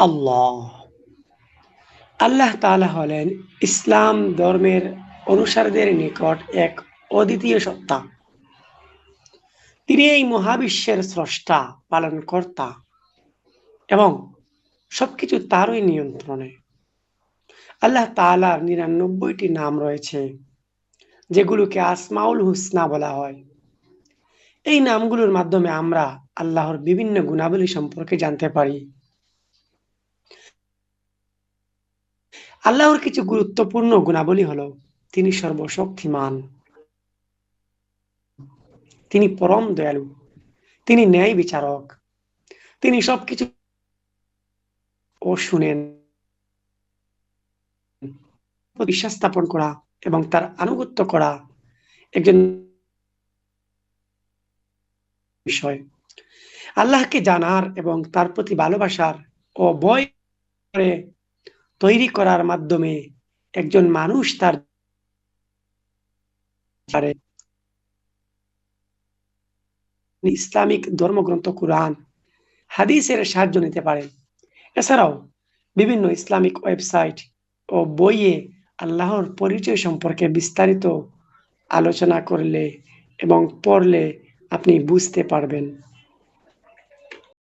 আল্লাহ। আল্লাহ তাআলা হলেন ইসলাম ধর্মের অনুসারীদের নিকট এক অদ্বিতীয় সত্তা। তিনি এই মহাবিশ্বের স্রষ্টা, পালনকর্তা এবং সবকিছু তারই নিয়ন্ত্রণে। আল্লাহ তাআলার নিরানব্বইটি নাম রয়েছে, যেগুলোকে আসমাউল হুসনা বলা হয়। এই নামগুলোর মাধ্যমে আমরা আল্লাহর বিভিন্ন গুণাবলী সম্পর্কে জানতে পারি। আল্লাহর কিছু গুরুত্বপূর্ণ গুণাবলী হলো তিনি সর্বশক্তিমান। তিনি পরম দয়ালু। তিনি ন্যায় বিচারক। তিনি সবকিছু ও শুনেন। বিশ্বাস স্থাপন করা এবং তার আনুগত্য করা একজন বিষয়। আল্লাহকে জানার এবং তার প্রতি ভালোবাসার ও বয় তৈরি করার মাধ্যমে একজন মানুষ তার ইসলামিক ধর্মগ্রন্থ, কোরআন, হাদিসের সাহায্য নিতে পারেন। এছাড়াও বিভিন্ন ইসলামিক ওয়েবসাইট ও বইয়ে আল্লাহর পরিচয় সম্পর্কে বিস্তারিত আলোচনা করলে এবং পড়লে আপনি বুঝতে পারবেন।